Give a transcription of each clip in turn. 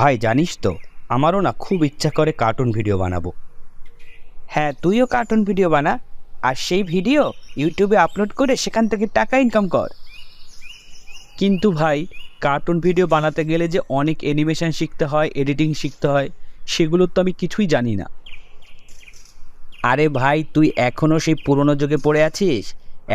ভাই, জানিস তো, আমারও না খুব ইচ্ছা করে কার্টুন ভিডিও বানাবো। হ্যাঁ তুইও কার্টুন ভিডিও বানা, আর সেই ভিডিও ইউটিউবে আপলোড করে সেখান থেকে টাকা ইনকাম কর। কিন্তু ভাই কার্টুন ভিডিও বানাতে গেলে যে অনেক অ্যানিমেশন শিখতে হয় এডিটিং শিখতে হয়, সেগুলো তো আমি কিছুই জানি না। আরে ভাই, তুই এখনও সেই পুরনো যুগে পড়ে আছিস?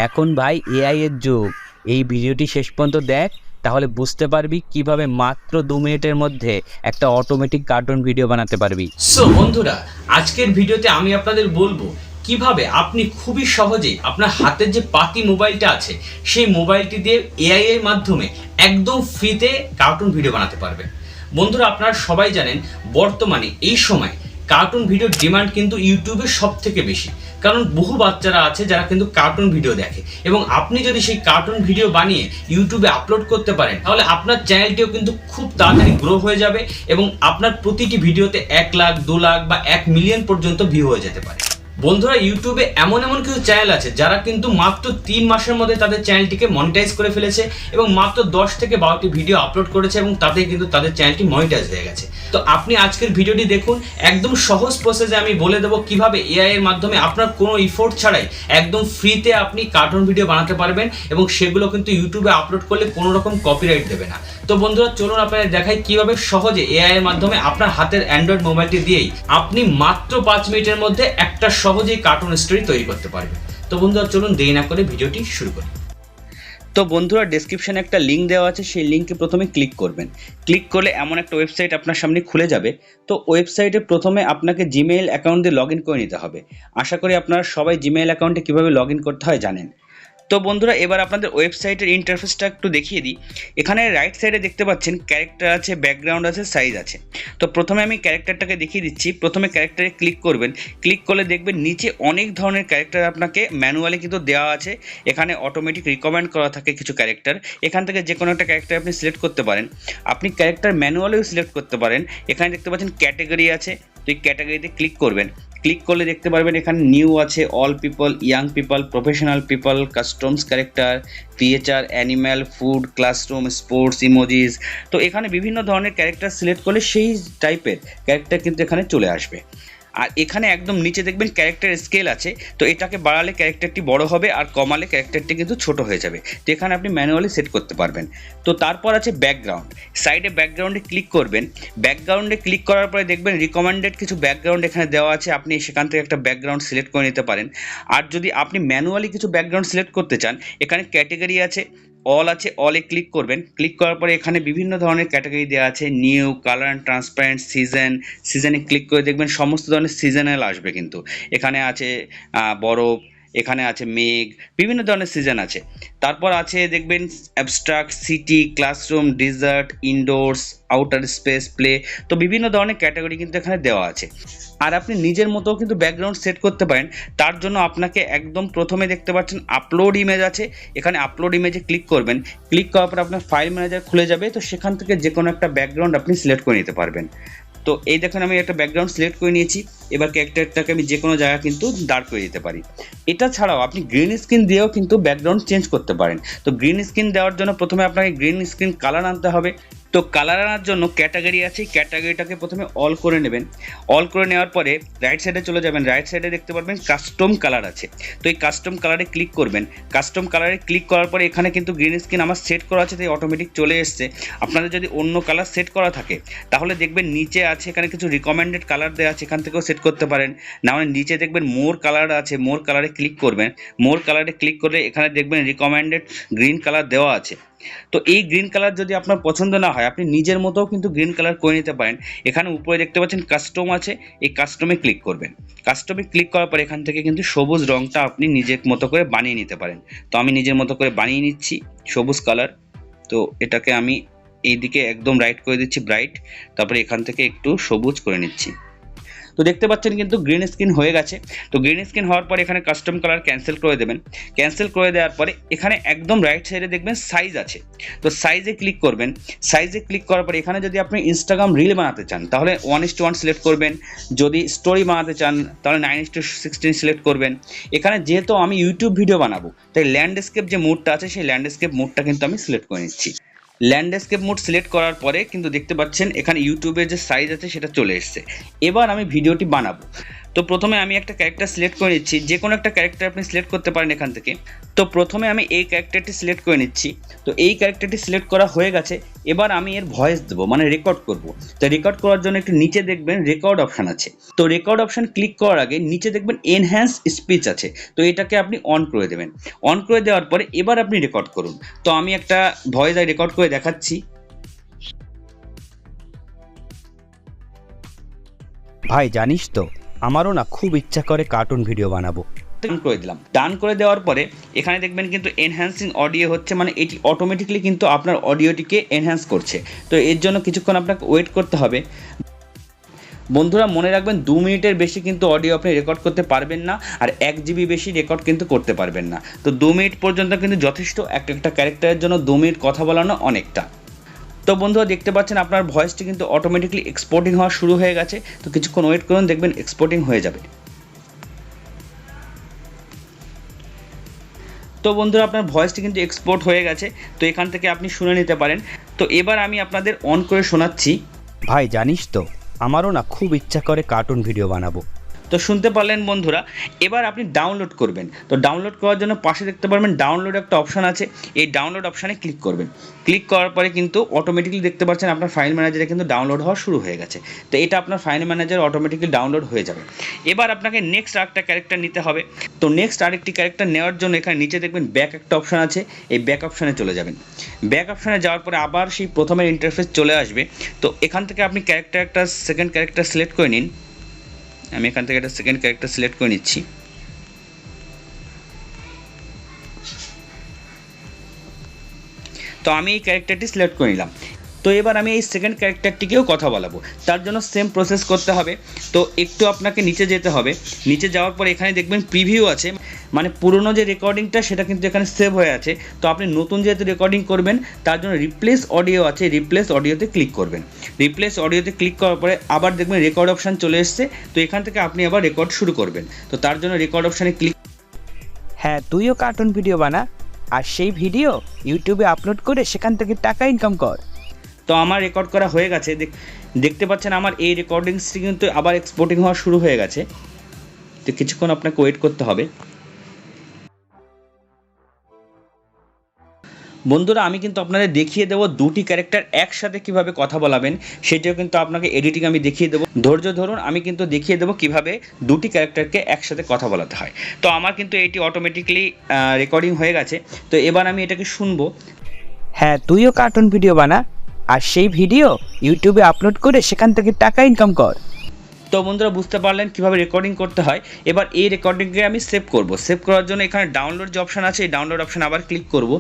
এখন ভাই এআই এর যুগ। এই ভিডিওটি শেষ পর্যন্ত দেখ তাহলে বুঝতে পারবি কীভাবে মাত্র দু মিনিটের মধ্যে একটা অটোমেটিক কার্টুন ভিডিও বানাতে পারবি। সো বন্ধুরা, আজকের ভিডিওতে আমি আপনাদের বলব কীভাবে আপনি খুবই সহজেই আপনার হাতের যে পাতি মোবাইলটা আছে, সেই মোবাইলটি দিয়ে এআই এর মাধ্যমে একদম ফ্রিতে কার্টুন ভিডিও বানাতে পারবেন। বন্ধুরা, আপনারা সবাই জানেন, বর্তমানে এই সময় কার্টুন ভিডিওর ডিমান্ড কিন্তু ইউটিউবে সব থেকে বেশি। কারণ বহু বাচ্চারা আছে যারা কিন্তু কার্টুন ভিডিও দেখে। এবং আপনি যদি সেই কার্টুন ভিডিও বানিয়ে ইউটিউবে আপলোড করতে পারেন, তাহলে আপনার চ্যানেলটিও কিন্তু খুব তাড়াতাড়ি গ্রো হয়ে যাবে এবং আপনার প্রতিটি ভিডিওতে এক লাখ, দু লাখ বা এক মিলিয়ন পর্যন্ত ভিউ হয়ে যেতে পারে। বন্ধুরা ইউটিউবে এমন এমন কিছু চ্যানেল আছে যারা কিন্তু মাত্র তিন মাসের মধ্যে তাদের চ্যানেলটিকে মনিটাইজ করে ফেলেছে এবং মাত্র দশ থেকে বারোটি ভিডিও আপলোড করেছে এবং তাতে কিন্তু তাদের চ্যানেলটি মনিটাইজ হয়ে গেছে। তো আপনি আজকের ভিডিওটি দেখুন, একদম সহজ প্রসেসে আমি বলে দেবো কীভাবে এআই এর মাধ্যমে আপনার কোনো ইফোর্ট ছাড়াই একদম ফ্রিতে আপনি কার্টুন ভিডিও বানাতে পারবেন এবং সেগুলো কিন্তু ইউটিউবে আপলোড করলে কোনো রকম কপিরাইট দেবে না। তো বন্ধুরা, চলুন আপনাদের দেখাই কীভাবে সহজে এআই এর মাধ্যমে আপনার হাতের অ্যান্ড্রয়েড মোবাইলটি দিয়েই আপনি মাত্র পাঁচ মিনিটের মধ্যে একটা সহজেই কার্টুন স্টোরি তৈরি করতে পারবে। তো বন্ধুরা, চলুন দেরি না করে ভিডিওটি শুরু করি। তো বন্ধুরা ডিসক্রিপশানে একটা লিঙ্ক দেওয়া আছে, সেই লিঙ্কে প্রথমে ক্লিক করবেন। ক্লিক করলে এমন একটা ওয়েবসাইট আপনার সামনে খুলে যাবে। তো ওয়েবসাইটে প্রথমে আপনাকে জিমেইল অ্যাকাউন্ট দিয়ে লগ করে নিতে হবে। আশা করি আপনারা সবাই জিমেইল অ্যাকাউন্টে কীভাবে লগ করতে হয় জানেন। তো বন্ধুরা, এবার আপনাদের ওয়েবসাইটের ইন্টারফেসটা একটু দেখিয়ে দিই। এখানে রাইট সাইডে দেখতে পাচ্ছেন ক্যারেক্টার আছে ব্যাকগ্রাউন্ড আছে সাইজ আছে। তো প্রথমে আমি ক্যারেক্টারটাকে দেখিয়ে দিচ্ছি। প্রথমে ক্যারেক্টারে ক্লিক করবেন। ক্লিক করলে দেখবেন নিচে অনেক ধরনের ক্যারেক্টার আপনাকে ম্যানুয়ালি কিন্তু দেওয়া আছে। এখানে অটোমেটিক রিকমেন্ড করা থাকে কিছু ক্যারেক্টার এখান থেকে যে কোনো একটা ক্যারেক্টার আপনি সিলেক্ট করতে পারেন। আপনি ক্যারেক্টার ম্যানুয়ালিও সিলেক্ট করতে পারেন। এখানে দেখতে পাচ্ছেন ক্যাটাগরি আছে। তো এই ক্যাটাগরিতে ক্লিক করবেন। ক্লিক করলে দেখতে পারবেন এখানে নিউ আছে all people young people professional people customs character creature animal food classroom sports emojis তো এখানে বিভিন্ন ধরনের ক্যারেক্টার সিলেক্ট করলে সেই টাইপের ক্যারেক্টার কিন্তু এখানে চলে আসবে। আর এখানে একদম নিচে দেখবেন ক্যারেক্টার স্কেল আছে, তো এটাকে বাড়ালে ক্যারেক্টারটি বড় হবে আর কমালে ক্যারেক্টারটি কিন্তু ছোট হয়ে যাবে। তো এখানে আপনি ম্যানুয়ালি সেট করতে পারবেন। তো তারপর আছে ব্যাকগ্রাউন্ড সাইডে ব্যাকগ্রাউন্ডে ক্লিক করবেন। ব্যাকগ্রাউন্ডে ক্লিক করার পরে দেখবেন রিকমেন্ডেড কিছু ব্যাকগ্রাউন্ড এখানে দেওয়া আছে। আপনি সেখান থেকে একটা ব্যাকগ্রাউন্ড সিলেক্ট করে নিতে পারেন। আর যদি আপনি ম্যানুয়ালি কিছু ব্যাকগ্রাউন্ড সিলেক্ট করতে চান, এখানে ক্যাটেগরি আছে। অল আছে অলে ক্লিক করবেন। ক্লিক করার পরে এখানে বিভিন্ন ধরনের ক্যাটাগরি দেওয়া আছে new colour and transparent season সিজনে ক্লিক করে দেখবেন সমস্ত ধরনের সিজনাল আসবে কিন্তু। এখানে আছে বরফ এখানে আছে মেঘ, বিভিন্ন ধরনের সিজন আছে। তারপর আছে দেখবেন abstract city classroom desert indoors outer space play তো বিভিন্ন ধরনের ক্যাটাগরি কিন্তু এখানে দেওয়া আছে। আর আপনি নিজের মতো কিন্তু ব্যাকগ্রাউন্ড সেট করতে পারেন, তার জন্য আপনাকে একদম প্রথমে দেখতে পাচ্ছেন আপলোড ইমেজ আছে, এখানে আপলোড ইমেজে ক্লিক করবেন। ক্লিক করার পর আপনার ফাইল ম্যানেজার খুলে যাবে, তো সেখান থেকে যে কোনো একটা ব্যাকগ্রাউন্ড আপনি সিলেক্ট করে নিতে পারবেন। তো এই দেখেন, আমি একটা ব্যাকগ্রাউন্ড সিলেক্ট করে নিয়েছি। এবার ক্যারেক্টারটাকে আমি যে কোনো জায়গায় কিন্তু দাঁড় করে দিতে পারি। এটা ছাড়াও আপনি গ্রিন স্ক্রিন দিয়েও কিন্তু ব্যাকগ্রাউন্ড চেঞ্জ করতে পারেন। তো গ্রিন স্ক্রিন দেওয়ার জন্য প্রথমে আপনাকে গ্রিন স্ক্রিন কালার আনতে হবে। তো কালার আনার জন্য ক্যাটাগরি আছে ক্যাটাগরিটাকে প্রথমে অল করে নেবেন। অল করে নেওয়ার পরে রাইট সাইডে চলে যাবেন। রাইট সাইডে দেখতে পারবেন কাস্টম কালার আছে। তো এই কাস্টম কালারে ক্লিক করবেন। কাস্টম কালারে ক্লিক করার পরে এখানে কিন্তু গ্রিন স্ক্রিন আমার সেট করা আছে, তাই অটোমেটিক চলে এসছে। আপনাদের যদি অন্য কালার সেট করা থাকে, তাহলে দেখবেন নিচে আছে, এখানে কিছু রিকমেন্ডেড কালার দেওয়া আছে, এখান থেকেও সেট করতে পারেন। না হলে নিচে দেখবেন মোর কালার আছে মোর কালারে ক্লিক করবেন। মোর কালারে ক্লিক করলে এখানে দেখবেন রিকমেন্ডেড গ্রিন কালার দেওয়া আছে। তো এই গ্রিন কালার যদি আপনার পছন্দ না হয়, আপনি নিজের মতোও কিন্তু গ্রিন কালার করে নিতে পারেন। এখানে উপরে দেখতে পাচ্ছেন কাস্টম আছে, এই কাস্টমে ক্লিক করবেন। কাস্টমে ক্লিক করার পর এখান থেকে কিন্তু সবুজ রঙটা আপনি নিজের মতো করে বানিয়ে নিতে পারেন। তো আমি নিজের মতো করে বানিয়ে নিচ্ছি সবুজ কালার তো এটাকে আমি এইদিকে একদম রাইট করে দিচ্ছি ব্রাইট তারপরে এখান থেকে একটু সবুজ করে নিচ্ছি। তো দেখতে পাচ্ছেন কিন্তু গ্রিন স্ক্রিন হয়ে গেছে। তো গ্রিন স্ক্রিন হওয়ার পরে এখানে কাস্টম কালার ক্যান্সেল করে দেবেন। ক্যান্সেল করে দেওয়ার পরে এখানে একদম রাইট সাইডে দেখবেন সাইজ আছে। তো সাইজে ক্লিক করবেন। সাইজে ক্লিক করার পরে এখানে যদি আপনি ইনস্টাগ্রাম রিল বানাতে চান, তাহলে one is to one select করবেন। যদি স্টোরি বানাতে চান, তাহলে nine is to sixteen select করবেন। এখানে যেহেতু আমি ইউটিউব ভিডিও বানাবো, তাই ল্যান্ডস্কেপ যে মুডটা আছে, সেই ল্যান্ডস্কেপ মুডটা কিন্তু আমি সিলেক্ট করে নিচ্ছি। ল্যান্ডস্কেপ মোড সিলেক্ট করার পরে কিন্তু দেখতে পাচ্ছেন এখানে ইউটিউবের যে সাইজ আছে সেটা চলে এসছে। এবার আমি ভিডিওটি বানাবো। তো প্রথমে আমি একটা ক্যারেক্টার সিলেক্ট করে নিচ্ছি, যে কোনো একটা ক্যারেক্টার আপনি সিলেক্ট করতে পারেন এখান থেকে। তো প্রথমে আমি এই ক্যারেক্টারটি সিলেক্ট করে নিচ্ছি। তো এই ক্যারেক্টারটি সিলেক্ট করা হয়ে গেছে, এবার আমি এর ভয়েস দেবো মানে রেকর্ড করব। তো রেকর্ড করার জন্য একটু নিচে দেখবেন রেকর্ড অপশান আছে। তো রেকর্ড অপশান ক্লিক করার আগে নিচে দেখবেন এনহ্যান্স স্পিচ আছে। তো এটাকে আপনি অন করে দেবেন। অন করে দেওয়ার পরে এবার আপনি রেকর্ড করুন। তো আমি একটা ভয়েস রেকর্ড করে দেখাচ্ছি। ভাই, জানিস তো আমারও না খুব ইচ্ছা করে কার্টুন ভিডিও বানাবো। করে দিলাম। ডান করে দেওয়ার পরে এখানে দেখবেন কিন্তু এনহ্যান্সিং অডিও হচ্ছে মানে এটি অটোমেটিকলি কিন্তু আপনার অডিওটিকে এনহ্যান্স করছে। তো এর জন্য কিছুক্ষণ আপনাকে ওয়েট করতে হবে। বন্ধুরা, মনে রাখবেন দু মিনিটের বেশি কিন্তু অডিও আপনি রেকর্ড করতে পারবেন না, আর এক জিবি বেশি রেকর্ড কিন্তু করতে পারবেন না। তো দু মিনিট পর্যন্ত কিন্তু যথেষ্ট একটা একটা ক্যারেক্টারের জন্য দু মিনিট কথা বলানো অনেকটা। তো বন্ধুরা দেখতে পাচ্ছেন আপনার ভয়েসটি কিন্তু অটোমেটিকলি এক্সপোর্টিং হওয়া শুরু হয়ে গেছে। তো কিছুক্ষণ ওয়েট করুন, দেখবেন এক্সপোর্টিং হয়ে যাবে। তো বন্ধুরা আপনার ভয়েসটি কিন্তু এক্সপোর্ট হয়ে গেছে। তো এখান থেকে আপনি শুনে নিতে পারেন। তো এবার আমি আপনাদের অন করে শোনাচ্ছি। ভাই, জানিস তো, আমারও না খুব ইচ্ছা করে কার্টুন ভিডিও বানাবো। তো শুনতে পারলেন বন্ধুরা, এবার আপনি ডাউনলোড করবেন। তো ডাউনলোড করার জন্য পাশে দেখতে পারবেন ডাউনলোড একটা অপশান আছে, এই ডাউনলোড অপশানে ক্লিক করবেন। ক্লিক করার পরে কিন্তু অটোমেটিকলি দেখতে পাচ্ছেন আপনার ফাইল ম্যানেজারে কিন্তু ডাউনলোড হওয়া শুরু হয়ে গেছে। তো এটা আপনার ফাইল ম্যানেজার অটোমেটিকলি ডাউনলোড হয়ে যাবে। এবার আপনাকে নেক্সট আরেকটা ক্যারেক্টার নিতে হবে। তো নেক্সট আরেকটি ক্যারেক্টার নেওয়ার জন্য এখানে নিচে দেখবেন ব্যাক একটা অপশান আছে, এই ব্যাক অপশানে চলে যাবেন। ব্যাক অপশানে যাওয়ার পরে আবার সেই প্রথমের ইন্টারফেস চলে আসবে। তো এখান থেকে আপনি ক্যারেক্টার একটা সেকেন্ড ক্যারেক্টার সিলেক্ট করে নিন। আমি এখান থেকে একটা সেকেন্ড ক্যারেক্টার সিলেক্ট করে নিচ্ছি। তো আমি এই ক্যারেক্টারটি সিলেক্ট করে নিলাম। তো এবার আমি এই সেকেন্ড ক্যারেক্টারটিকেও কথা বলাবো। তার জন্য সেম প্রসেস করতে হবে। তো একটু আপনাকে নিচে যেতে হবে। নিচে যাওয়ার পর এখানে দেখবেন প্রিভিউ আছে। মানে পুরনো যে রেকর্ডিংটা সেটা কিন্তু এখানে সেভ হয়ে আছে। তো আপনি নতুন যেহেতু রেকর্ডিং করবেন, তার জন্য রিপ্লেস অডিও আছে। রিপ্লেস অডিওতে ক্লিক করবেন। রিপ্লেস অডিওতে ক্লিক করার পরে আবার দেখবেন রেকর্ড অপশান চলে এসছে। তো এখান থেকে আপনি আবার রেকর্ড শুরু করবেন। তো তার জন্য রেকর্ড অপশানে ক্লিক হ্যাঁ তুইও কার্টুন ভিডিও বানা। আর সেই ভিডিও ইউটিউবে আপলোড করে সেখান থেকে টাকা ইনকাম কর। তো আমার রেকর্ড করা হয়ে গেছে। দেখতে পাচ্ছেন আমার এই রেকর্ডিংসটি কিন্তু আবার এক্সপোর্টিং হওয়া শুরু হয়ে গেছে। তো কিছুক্ষণ আপনাকে ওয়েট করতে হবে। বন্ধুরা, আমি কিন্তু আপনাদের দেখিয়ে দেবো দুটি ক্যারেক্টার একসাথে কীভাবে কথা বলাবেন, সেটাও কিন্তু আপনাকে এডিটিং আমি দেখিয়ে দেবো। ধৈর্য ধরুন, আমি কিন্তু দেখিয়ে দেবো কীভাবে দুটি ক্যারেক্টারকে একসাথে কথা বলাতে হয়। তো আমার কিন্তু এটি অটোমেটিকলি রেকর্ডিং হয়ে গেছে। তো এবার আমি এটাকে শুনব। হ্যাঁ তুইও কার্টুন ভিডিও বানা। আর সেই ভিডিও ইউটিউবে আপলোড করে সেখান থেকে টাকা ইনকাম কর। তো বন্ধুরা বুঝতে পারলেন কীভাবে রেকর্ডিং করতে হয়। এবার এই রেকর্ডিংকে আমি সেভ করব। সেভ করার জন্য এখানে ডাউনলোড যে অপশান আছে, এই ডাউনলোড অপশান আবার ক্লিক করব।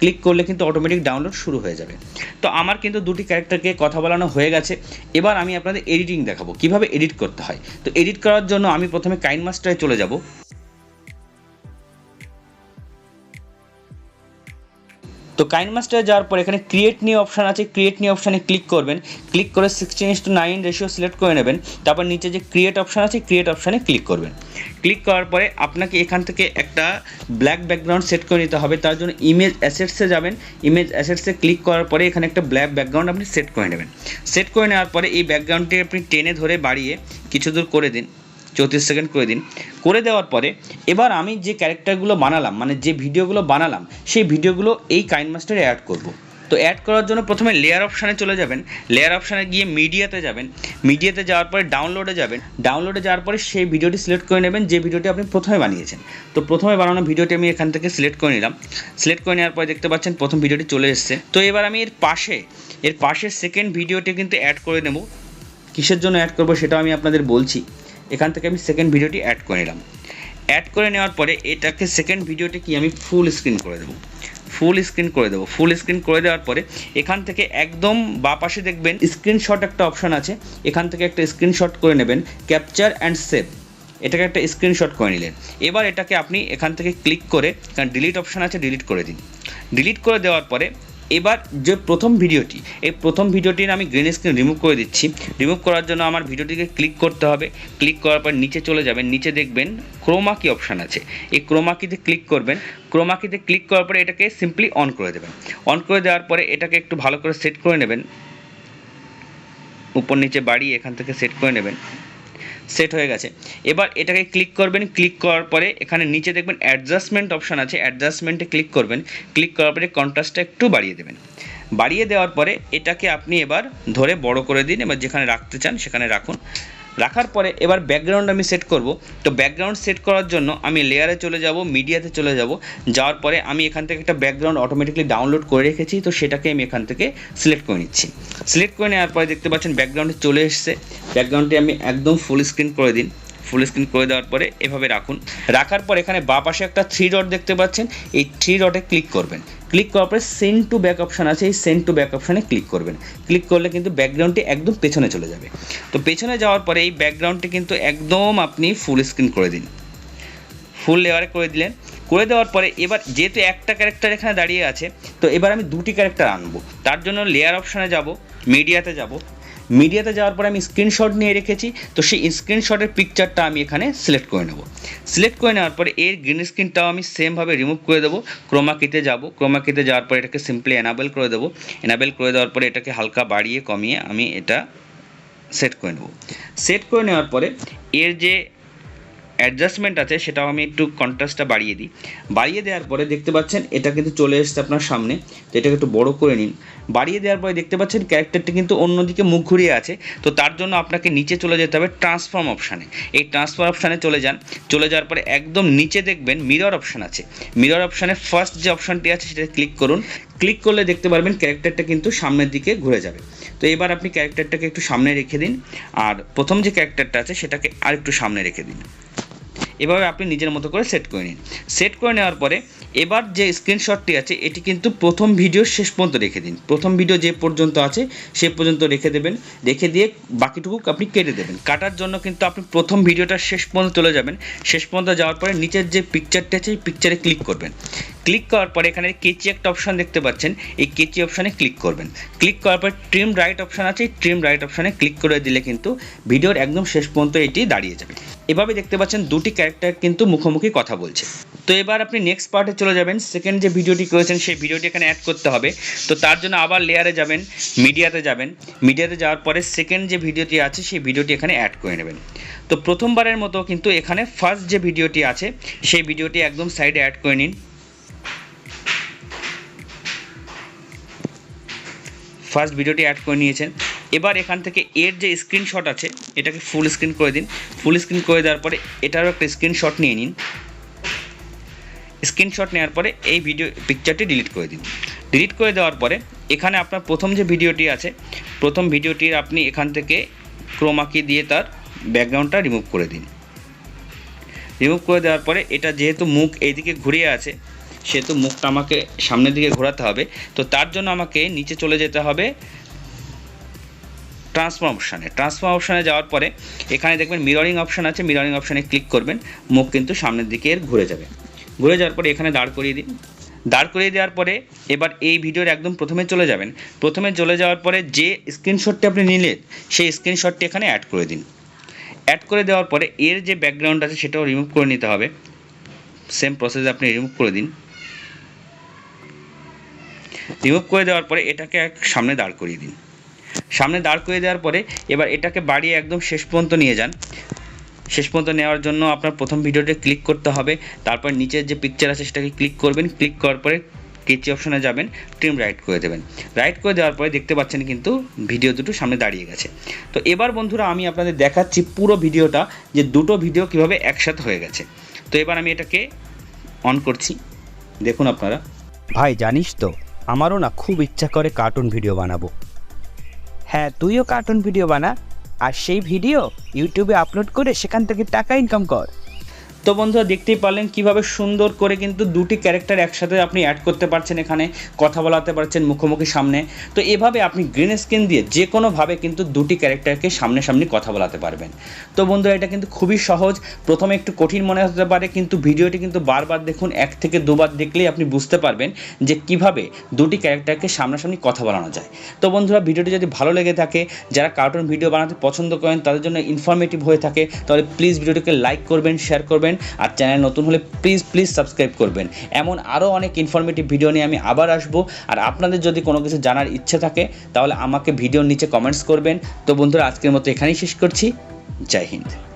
ক্লিক করলে কিন্তু অটোমেটিক ডাউনলোড শুরু হয়ে যাবে। তো আমার কিন্তু দুটি ক্যারেক্টারকে কথা বলানো হয়ে গেছে। এবার আমি আপনাদের এডিটিং দেখাবো, কীভাবে এডিট করতে হয়। তো এডিট করার জন্য আমি প্রথমে কাইন মাস্টারে চলে যাব। তো কাইন মাস্টারে যাওয়ার পর এখানে ক্রিয়েট নিউ অপশান আছে ক্রিয়েট নিউ অপশানে ক্লিক করবেন। ক্লিক করে sixteen is to nine ratio select করে নেবেন। তারপর নিচে যে ক্রিয়েট অপশান আছে ক্রিয়েট অপশানে ক্লিক করবেন। ক্লিক করার পরে আপনাকে এখান থেকে একটা ব্ল্যাক ব্যাকগ্রাউন্ড সেট করে নিতে হবে। তার জন্য ইমেজ অ্যাসেটসে যাবেন। ইমেজ অ্যাসেটসে ক্লিক করার পরে এখানে একটা ব্ল্যাক ব্যাকগ্রাউন্ড আপনি সেট করে নেবেন। সেট করে নেওয়ার পরে এই ব্যাকগ্রাউন্ডটি আপনি টেনে ধরে বাড়িয়ে কিছু দূর করে দিন। চৌত্রিশ সেকেন্ড করে দিন। করে দেওয়ার পরে এবার আমি যে ক্যারেক্টারগুলো বানালাম মানে যে ভিডিওগুলো বানালাম, সেই ভিডিওগুলো এই কাইন মাস্টারে অ্যাড করব। তো অ্যাড করার জন্য প্রথমে লেয়ার অপশানে চলে যাবেন। লেয়ার অপশানে গিয়ে মিডিয়াতে যাবেন। মিডিয়াতে যাওয়ার পরে ডাউনলোডে যাবেন। ডাউনলোডে যাওয়ার পরে সেই ভিডিওটি সিলেক্ট করে নেবেন, যে ভিডিওটি আপনি প্রথমে বানিয়েছেন। তো প্রথমে বানানো ভিডিওটি আমি এখান থেকে সিলেক্ট করে নিলাম। সিলেক্ট করে নেওয়ার পরে দেখতে পাচ্ছেন প্রথম ভিডিওটি চলে এসেছে। তো এবার আমি এর পাশে এর পাশে সেকেন্ড ভিডিওটি কিন্তু অ্যাড করে নেব। কিসের জন্য অ্যাড করব সেটাও আমি আপনাদের বলছি। এখান থেকে আমি সেকেন্ড ভিডিওটি অ্যাড করে নিলাম। অ্যাড করে নেওয়ার পরে এটাকে সেকেন্ড ভিডিওটি কি আমি ফুল স্ক্রিন করে দেবো। ফুল স্ক্রিন করে দেবো। ফুল স্ক্রিন করে দেওয়ার পরে এখান থেকে একদম বা পাশে দেখবেন স্ক্রিনশট একটা অপশান আছে। এখান থেকে একটা স্ক্রিনশট করে নেবেন ক্যাপচার অ্যান্ড সেভ এটাকে একটা স্ক্রিনশট করে নিলেন। এবার এটাকে আপনি এখান থেকে ক্লিক করে কারণ ডিলিট অপশান আছে ডিলিট করে দিন। ডিলিট করে দেওয়ার পরে এবার যে প্রথম ভিডিওটি, এই প্রথম ভিডিওটির আমি গ্রিন স্ক্রিন রিমুভ করে দিচ্ছি। রিমুভ করার জন্য আমার ভিডিওটিকে ক্লিক করতে হবে। ক্লিক করার পর নিচে চলে যাবেন, নিচে দেখবেন ক্রোমা কি অপশান আছে। এই ক্রোমা কিতে ক্লিক করবেন। ক্রোমা কিতে ক্লিক করার পরে এটাকে সিম্পলি অন করে দেবেন। অন করে দেওয়ার পরে এটাকে একটু ভালো করে সেট করে নেবেন। উপর নিচে বাড়িয়ে এখান থেকে সেট করে নেবেন। সেট হয়ে গেছে। এবার এটাকে ক্লিক করবেন ক্লিক করার পরে এখানে নিচে দেখবেন অ্যাডজাস্টমেন্ট অপশান আছে অ্যাডজাস্টমেন্টে ক্লিক করবেন। ক্লিক করার পরে কন্ট্রাস্টটা একটু বাড়িয়ে দেবেন। বাড়িয়ে দেওয়ার পরে এটাকে আপনি এবার ধরে বড় করে দিন, এবার যেখানে রাখতে চান সেখানে রাখুন। রাখার পরে এবার ব্যাকগ্রাউন্ড আমি সেট করব। তো ব্যাকগ্রাউন্ড সেট করার জন্য আমি লেয়ারে চলে যাব মিডিয়াতে চলে যাব। যাওয়ার পরে আমি এখান থেকে একটা ব্যাকগ্রাউন্ড অটোমেটিকলি ডাউনলোড করে রেখেছি। তো সেটাকে আমি এখান থেকে সিলেক্ট করে নিচ্ছি। সিলেক্ট করে নেওয়ার পরে দেখতে পাচ্ছেন ব্যাকগ্রাউন্ডে চলে এসছে। ব্যাকগ্রাউন্ডটি আমি একদম ফুল স্ক্রিন করে দিন। ফুল স্ক্রিন করে দেওয়ার পরে এভাবে রাখুন। রাখার পর এখানে বা পাশে একটা থ্রি ডট দেখতে পাচ্ছেন। এই থ্রি ডটে ক্লিক করবেন। ক্লিক করার পরে সেন্ড টু ব্যাক অপশান আছে, এই সেন্ড টু ব্যাক অপশানে ক্লিক করবেন। ক্লিক করলে কিন্তু ব্যাকগ্রাউন্ডটি একদম পেছনে চলে যাবে। তো পেছনে যাওয়ার পরে এই ব্যাকগ্রাউন্ডটি কিন্তু একদম আপনি ফুল স্ক্রিন করে দিন। ফুল লেয়ারে করে দিলেন। করে দেওয়ার পরে এবার যেহেতু একটা ক্যারেক্টার এখানে দাঁড়িয়ে আছে, তো এবার আমি দুটি ক্যারেক্টার আনব। তার জন্য লেয়ার অপশানে যাব মিডিয়াতে যাব। মিডিয়াতে যাওয়ার পরে আমি স্ক্রিনশট নিয়ে রেখেছি। তো সেই স্ক্রিনশটের পিকচারটা আমি এখানে সিলেক্ট করে নেব। সিলেক্ট করে নেওয়ার পরে এর গ্রিন স্ক্রিনটাও আমি সেমভাবে রিমুভ করে দেবো। ক্রোমাকিতে যাব। ক্রোমাকিতে যাওয়ার পরে এটাকে সিম্পলি এনাবেল করে দেবো। এনাবেল করে দেওয়ার পরে এটাকে হালকা বাড়িয়ে কমিয়ে আমি এটা সেট করে নেব। সেট করে নেওয়ার পরে এর যে অ্যাডজাস্টমেন্ট আছে, সেটাও আমি একটু কন্ট্রাস্টটা বাড়িয়ে দিই। বাড়িয়ে দেওয়ার পরে দেখতে পাচ্ছেন, এটা কিন্তু চলে এসছে আপনার সামনে, তো এটাকে একটু বড় করে নিন। বাড়িয়ে দেওয়ার পরে দেখতে পাচ্ছেন ক্যারেক্টারটি কিন্তু অন্যদিকে মুখ ঘুরিয়ে আছে, তো তার জন্য আপনাকে নিচে চলে যেতে হবে ট্রান্সফর্ম অপশানে এই ট্রান্সফর্ম অপশানে চলে যান, চলে যাওয়ার পরে একদম নিচে দেখবেন মিরর অপশান আছে। মিরর অপশানে ফার্স্ট যে অপশানটি আছে, সেটা ক্লিক করুন। ক্লিক করলে দেখতে পারবেন ক্যারেক্টারটা কিন্তু সামনের দিকে ঘুরে যাবে। তো এবার আপনি ক্যারেক্টারটাকে একটু সামনে রেখে দিন, আর প্রথম যে ক্যারেক্টারটা আছে, সেটাকে আর একটু সামনে রেখে দিন। এভাবে আপনি নিজের মতো করে সেট করে নিন। সেট করে নেওয়ার পরে এবার যে স্ক্রিনশটটি আছে, এটি কিন্তু প্রথম ভিডিও শেষ পর্যন্ত রেখে দিন। প্রথম ভিডিও যে পর্যন্ত আছে, সে পর্যন্ত রেখে দেবেন। রেখে দিয়ে বাকিটুকু আপনি কেটে দেবেন। কাটার জন্য কিন্তু আপনি প্রথম ভিডিওটা শেষ পর্যন্ত চলে যাবেন। শেষ পর্যন্ত যাওয়ার পরে নিচের যে পিকচারটি আছে, সেই পিকচারে ক্লিক করবেন। ক্লিক করার পরে এখানে কেচি একটা অপশান দেখতে পাচ্ছেন। এই কেচি অপশানে ক্লিক করবেন। ক্লিক করার পর ট্রিম রাইট অপশান আছে। ট্রিম রাইট অপশানে ক্লিক করে দিলে কিন্তু ভিডিওর একদম শেষ পর্যন্ত এটি দাঁড়িয়ে যাবে। এভাবে দেখতে পাচ্ছেন দুটি ক্যারেক্টার কিন্তু মুখোমুখি কথা বলছে। তো এবার আপনি নেক্সট পার্টে চলে যাবেন। সেকেন্ড যে ভিডিওটি করেছেন, সেই ভিডিওটি এখানে অ্যাড করতে হবে। তো তার জন্য আবার লেয়ারে যাবেন মিডিয়াতে যাবেন। মিডিয়াতে যাওয়ার পরে সেকেন্ড যে ভিডিওটি আছে, সেই ভিডিওটি এখানে অ্যাড করে নেবেন। তো প্রথমবারের মতো কিন্তু এখানে ফার্স্ট যে ভিডিওটি আছে, সেই ভিডিওটি একদম সাইডে অ্যাড করে নিন। ফার্স্ট ভিডিওটি অ্যাড করে নিয়েছেন। এবার এখান থেকে এর যে স্ক্রিনশট আছে, এটাকে ফুল স্ক্রিন করে দিন। ফুল স্ক্রিন করে দেওয়ার পরে এটারও একটা স্ক্রিনশট নিয়ে নিন। স্ক্রিনশট নেওয়ার পরে এই ভিডিও পিকচারটি ডিলিট করে দিন। ডিলিট করে দেওয়ার পরে এখানে আপনার প্রথম যে ভিডিওটি আছে, প্রথম ভিডিওটির আপনি এখান থেকে ক্রোমাকি দিয়ে তার ব্যাকগ্রাউন্ডটা রিমুভ করে দিন। রিমুভ করে দেওয়ার পরে এটা যেহেতু মুখ এইদিকে ঘুরিয়ে আছে সেহেতু মুখটা আমাকে সামনের দিকে ঘোরাতে হবে। তো তার জন্য আমাকে নিচে চলে যেতে হবে ট্রান্সফর্ম অপশানে ট্রান্সফর্ম অপশানে যাওয়ার পরে এখানে দেখবেন মিররিং অপশান আছে মিররিং অপশানে ক্লিক করবেন, মুখ কিন্তু সামনের দিকে এর ঘুরে যাবে। ঘুরে যাওয়ার পরে এখানে দাঁড় করিয়ে দিন। দাঁড় করিয়ে দেওয়ার পরে এবার এই ভিডিওর একদম প্রথমে চলে যাবেন। প্রথমে চলে যাওয়ার পরে যে স্ক্রিনশটটি আপনি নিলেন, সেই স্ক্রিনশটটি এখানে অ্যাড করে দিন। অ্যাড করে দেওয়ার পরে এর যে ব্যাকগ্রাউন্ড আছে, সেটাও রিমুভ করে নিতে হবে। সেম প্রসেসে আপনি রিমুভ করে দিন। রিমুভ করে দেওয়ার পরে এটাকে এক সামনে দাঁড় করিয়ে দিন। সামনে দাঁড় করিয়ে দেওয়ার পরে এবার এটাকে বাড়িয়ে একদম শেষ পর্যন্ত নিয়ে যান। শেষ পর্যন্ত নেওয়ার জন্য আপনার প্রথম ভিডিওতে ক্লিক করতে হবে। তারপর নিচের যে পিকচার আছে সেটাকে ক্লিক করবেন। ক্লিক করার পরে কেচি অপশনে যাবেন ট্রিম রাইট করে দেবেন। রাইট করে দেওয়ার পরে দেখতে পাচ্ছেন কিন্তু ভিডিও দুটো সামনে দাঁড়িয়ে গেছে। তো এবার বন্ধুরা আমি আপনাদের দেখাচ্ছি পুরো ভিডিওটা যে দুটো ভিডিও কীভাবে একসাথে হয়ে গেছে। তো এবার আমি এটাকে অন করছি। দেখুন আপনারা। ভাই, জানিস তো আমারও না খুব ইচ্ছা করে কার্টুন ভিডিও বানাবো। হ্যাঁ তুইও কার্টুন ভিডিও বানা, আর সেই ভিডিও ইউটিউবে আপলোড করে সেখান থেকে টাকা ইনকাম কর। তো বন্ধুরা দেখতেই পারলেন কীভাবে সুন্দর করে কিন্তু দুটি ক্যারেক্টার একসাথে আপনি অ্যাড করতে পারছেন এখানে, কথা বলাতে পারছেন মুখোমুখি সামনে। তো এভাবে আপনি গ্রিন স্ক্রিন দিয়ে যে কোনোভাবে কিন্তু দুটি ক্যারেক্টারকে সামনাসামনি কথা বলাতে পারবেন। তো বন্ধুরা এটা কিন্তু খুবই সহজ। প্রথমে একটু কঠিন মনে হতে পারে, কিন্তু ভিডিওটি কিন্তু বারবার দেখুন, এক থেকে দুবার দেখলেই আপনি বুঝতে পারবেন যে কীভাবে দুটি ক্যারেক্টারকে সামনাসামনি কথা বলানো যায়। তো বন্ধুরা ভিডিওটি যদি ভালো লেগে থাকে, যারা কার্টুন ভিডিও বানাতে পছন্দ করেন, তাদের জন্য ইনফরমেটিভ হয়ে থাকে, তাহলে প্লিজ ভিডিওটিকে লাইক করবেন শেয়ার করবেন আর চ্যানেল নতুন হলে প্লিজ প্লিজ সাবস্ক্রাইব করবেন। এমন আরও অনেক ইনফরমেটিভ ভিডিও নিয়ে আমি আবার আসব। আর আপনাদের যদি কোনো কিছু জানার ইচ্ছে থাকে, তাহলে আমাকে ভিডিওর নিচে কমেন্টস করবেন। তো বন্ধুরা, আজকের মতো এখানেই শেষ করছি। জয় হিন্দ।